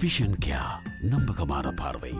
Vision கியா நம்பகமான பார்வை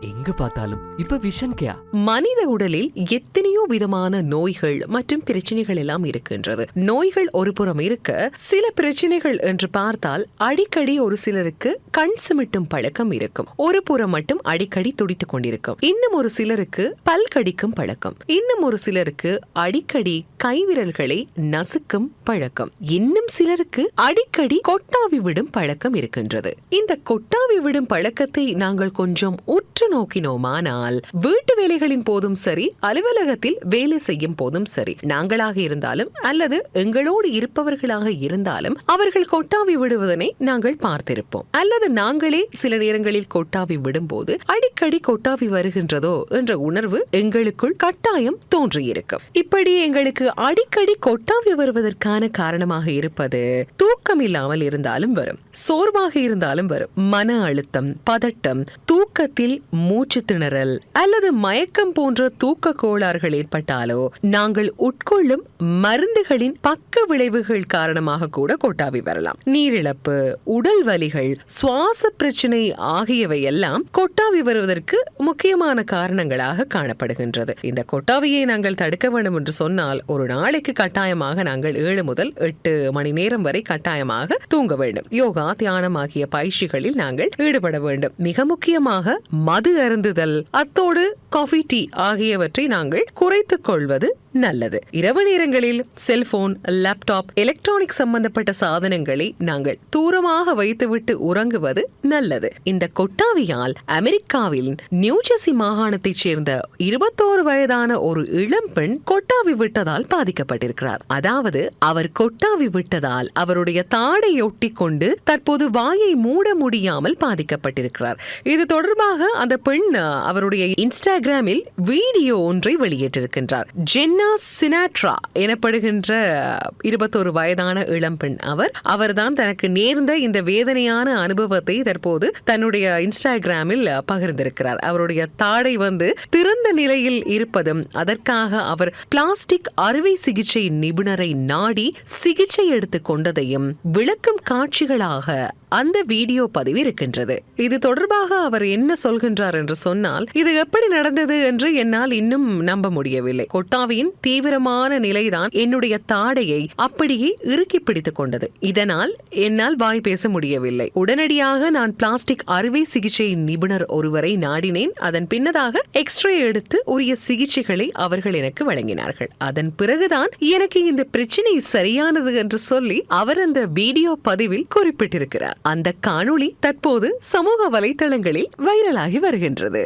எங்க பார்த்தாலும்? இப்ப விஷன் கேயா மனித உடலில் எத்தனையோ விதமான நோய்கள் மற்றும் பிரச்சனைகள் எல்லாம் இருக்கின்றது. நோய்கள் ஒரு புறம் இருக்க சில பிரச்சனைகள் என்று பார்த்தால் அடிக்கடி ஒரு சிலருக்கு கண் சிமிட்டும் பழக்கம் இருக்கும். ஒரு புறம் மட்டும் அடிக்கடி துடித்துக் கொண்டிருக்கும். இன்னும் ஒரு சிலருக்கு பல் கடிக்கும் பழக்கம். இன்னும் ஒரு சிலருக்கு அடிக்கடி கைவிரல்களை நசுக்கும் பழக்கம். இன்னும் சிலருக்கு அடிக்கடி கொட்டாவி விடும் பழக்கம் இருக்கின்றது. இந்த கொட்டாவி விடும் பழக்கத்தை நாங்கள் கொஞ்சம் உற்று உற்று நோக்கினோமானால் வீட்டு வேலைகளின் போதும் சரி அலுவலகத்தில் வேலை செய்யும் போதும் சரி. நாங்களாக இருந்தாலும் அல்லது எங்களோடு இருப்பவர்களாக இருந்தாலும் அவர்கள் கொட்டாவி விடுவதனை நாங்கள் பார்த்திருப்போம். அல்லது நாங்களே சில நேரங்களில் கொட்டாவி விடும்போது அடிக்கடி கொட்டாவி வருகின்றதோ என்ற உணர்வு எங்களுக்குள் கட்டாயம் தோன்றியிருக்கும். இப்படி எங்களுக்கு அடிக்கடி கொட்டாவி வருவதற்கான காரணமாக இருப்பது தூக்கம் இல்லாமல் இருந்தாலும் வரும். சோர்வாக இருந்தாலும் வரும். மன அழுத்தம் பதட்டம் தூக்கத்தில் மூச்சு திணறல் அல்லது மயக்கம் போன்ற தூக்க கோளாறுகள் ஏற்பட்டாலோ நாங்கள் உட்கொள்ளும் மருந்துகளின் பக்க விளைவுகள் காரணமாக கூட கொட்டாவி வரலாம். நீரிழப்பு உடல் வலிகள் சுவாச பிரச்சனை ஆகியவை எல்லாம் கொட்டாவி வருவதற்கு முக்கியமான காரணங்களாக காணப்படுகின்றது. இந்த கொட்டாவியை நாங்கள் தடுக்க வேண்டும் என்று சொன்னால் ஒரு நாளைக்கு கட்டாயமாக நாங்கள் ஏழு முதல் எட்டு மணி நேரம் வரை கட்டாயமாக தூங்க வேண்டும். யோகா தியானம் ஆகிய பயிற்சிகளில் நாங்கள் ஈடுபட வேண்டும். மிக முக்கியமாக மது அருந்துதல். அத்தோடு காஃபி டீ ஆகியவற்றை நாங்கள் குறைத்துக் கொள்வது நல்லது. இரவு நேரங்களில் செல்போன் லேப்டாப் எலக்ட்ரானிக் சம்பந்தப்பட்ட சாதனங்களை நாங்கள் தூரமாக வைத்துவிட்டு உறங்குவது நல்லது. இந்த கொட்டாவியால் அமெரிக்காவில் நியூஜெர்சி மாகாணத்தைச் சேர்ந்த இருபத்தோரு வயதான ஒரு இளம்பெண் கொட்டாவி விட்டதால் பாதிக்கப்பட்டிருக்கிறார். அதாவது அவர் கொட்டாவி விட்டதால் அவருடைய தாடை ஒட்டி கொண்டு தற்போது வாயை மூட முடியாமல் பாதிக்கப்பட்டிருக்கிறார். இது தொடர்பாக அந்த பெண் அவருடைய இன்ஸ்டாகிராமில் வீடியோ ஒன்றை வெளியிட்டிருக்கின்றார். ஜென்னா சினாட்ரா எனப்படுகின்ற இருபத்தோரு வயதான இளம்பெண் அவர். அவர்தான் தனக்கு நேர்ந்த இந்த வேதனையான அனுபவத்தை தற்போது தன்னுடைய இன்ஸ்டாகிராமில் பகிர்ந்திருக்கிறார். அவருடைய தாடை வந்து திறந்த நிலையில் இருப்பதும் அதற்காக அவர் பிளாஸ்டிக் அறுவை சிகிச்சை நிபுணரை நாடி சிகிச்சை எடுத்துக் கொண்டதையும் விளக்கும் காட்சிகளாக அந்த வீடியோ பதிவு இருக்கின்றது. இது தொடர்பாக அவர் என்ன சொல்கின்றார் என்று சொன்னால் இது எப்படி நடந்தது என்று என்னால் இன்னும் நம்ப முடியவில்லை. கொட்டாவியின் தீவிரமான நிலைதான் என்னுடைய தாடையை அப்படியே இறுக்கி பிடித்துக் கொண்டது. இதனால் என்னால் வாய் பேச முடியவில்லை. உடனடியாக நான் பிளாஸ்டிக் அறுவை சிகிச்சை நிபுணர் ஒருவரை நாடினேன். அதன் பின்னதாக எக்ஸ்ரே எடுத்து உரிய சிகிச்சைகளை அவர்கள் எனக்கு வழங்கினார்கள். அதன் பிறகுதான் எனக்கு இந்த பிரச்சனை சரியானது என்று சொல்லி அவர் அந்த வீடியோ பதிவில் குறிப்பிட்டிருக்கிறார். அந்த காணொளி தற்போது சமூக வலைத்தளங்களில் வைரலாகி வருகின்றது.